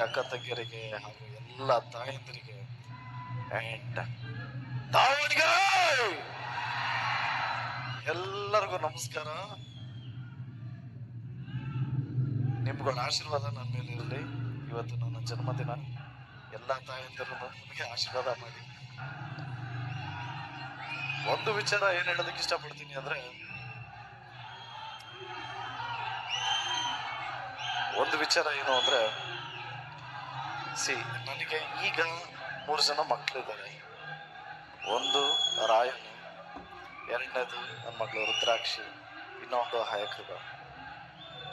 ಅಕ್ಕ ತಂಗಿಯರಿಗೆ ಹಾಗೂ ಎಲ್ಲ ತಾಯಂದಿರಿಗೆ ಎಲ್ಲರಿಗೂ ನಮಸ್ಕಾರ. ನಿಮ್ಗಳ ಆಶೀರ್ವಾದ ನನ್ನ ಮೇಲೆ ಇರಲಿ. ಇವತ್ತು ನನ್ನ ಜನ್ಮದಿನ. ಎಲ್ಲ ತಾಯಂದಿರು ನನಗೆ ಆಶೀರ್ವಾದ ಮಾಡಿ. ಒಂದು ವಿಚಾರ ಏನ್ ಹೇಳೋದಕ್ಕೆ ಇಷ್ಟಪಡ್ತೀನಿ ಅಂದ್ರೆ, ಒಂದು ವಿಚಾರ ಏನು ಅಂದ್ರೆ ಸಿ, ನನಗೆ ಈಗ ಮೂರು ಜನ ಮಕ್ಕಳಿದ್ದಾರೆ ಒಂದು ರಾಯನ್ ಎರಡನೇದು ನನ್ನ ಮಗಳು ರುದ್ರಾಕ್ಷಿ, ಇನ್ನೊಂದು ಹಯಕೃಗ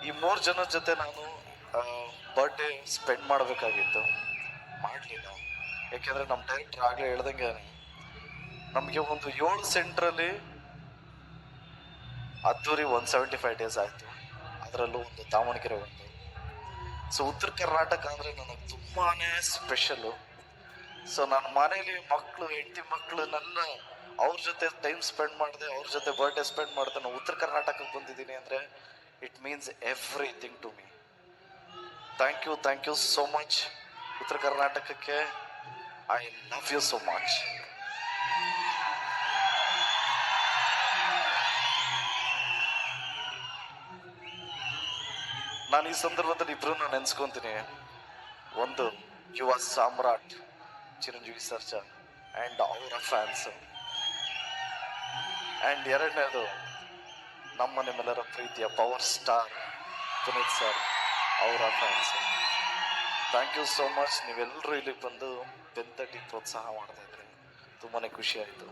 ಈ ಮೂರು ಜನ ಜೊತೆ ನಾನು ಬರ್ಡೇ ಸ್ಪೆಂಡ್ ಮಾಡಬೇಕಾಗಿತ್ತು. ಮಾಡಲಿಲ್ಲ. ಯಾಕೆಂದರೆ ನಮ್ಮ ಡೈರೆಕ್ಟರ್ ಆಗಲೇ ಹೇಳ್ದಂಗೆ, ನಮಗೆ ಒಂದು ಏಳು ಸೆಂಟ್ರಲ್ಲಿ ಅದ್ದೂರಿ ಒನ್ ಸೆವೆಂಟಿ ಫೈವ್ ಡೇಸ್ ಆಯಿತು. ಅದರಲ್ಲೂ ಒಂದು ದಾವಣಗೆರೆ ಒಂದು ಸೊ ಉತ್ತರ ಕರ್ನಾಟಕ ಅಂದರೆ ನನಗೆ ತುಂಬಾ ಸ್ಪೆಷಲು ಸೊ ನನ್ನ ಮನೇಲಿ ಮಕ್ಕಳು ಹೆಂಡತಿ ಮಕ್ಕಳನ್ನೆಲ್ಲ ಅವ್ರ ಜೊತೆ ಟೈಮ್ ಸ್ಪೆಂಡ್ ಮಾಡಿದೆ, ಅವ್ರ ಜೊತೆ ಬರ್ಡೇ ಸ್ಪೆಂಡ್ ಮಾಡಿದೆ ನಾನು ಉತ್ತರ ಕರ್ನಾಟಕಕ್ಕೆ ಬಂದಿದ್ದೀನಿ ಅಂದರೆ it means everything to me thank you thank you so much ಉತ್ತರ ಕರ್ನಾಟಕಕ್ಕೆ I love you so much ನಾನು ಈ ಸಂದರ್ಭದಲ್ಲಿ ಇಬ್ಬರನ್ನು ನೆನ್ಸ್ಕೊಂತೀನಿ. ಒಂದು ಯುವ ಸಾಮ್ರಾಟ್ ಚಿರಂಜೀವಿ ಸರ್ಜಾ ಆ್ಯಂಡ್ ಅವರ ಫ್ಯಾನ್ಸ್ ಆ್ಯಂಡ್ ಎರಡನೇದು, ನಮ್ಮ ನಿಮ್ಮೆಲ್ಲರ ಪ್ರೀತಿಯ ಪವರ್ ಸ್ಟಾರ್ ಪುನೀತ್ ಸರ್, ಅವರ fans thank you so much ನೀವೆಲ್ಲರೂ ಇಲ್ಲಿಗೆ ಬಂದು ಬೆಂತಟ್ಟಿ ಪ್ರೋತ್ಸಾಹ ಮಾಡ್ತಾ ತುಂಬಾ ಖುಷಿ ಆಯಿತು.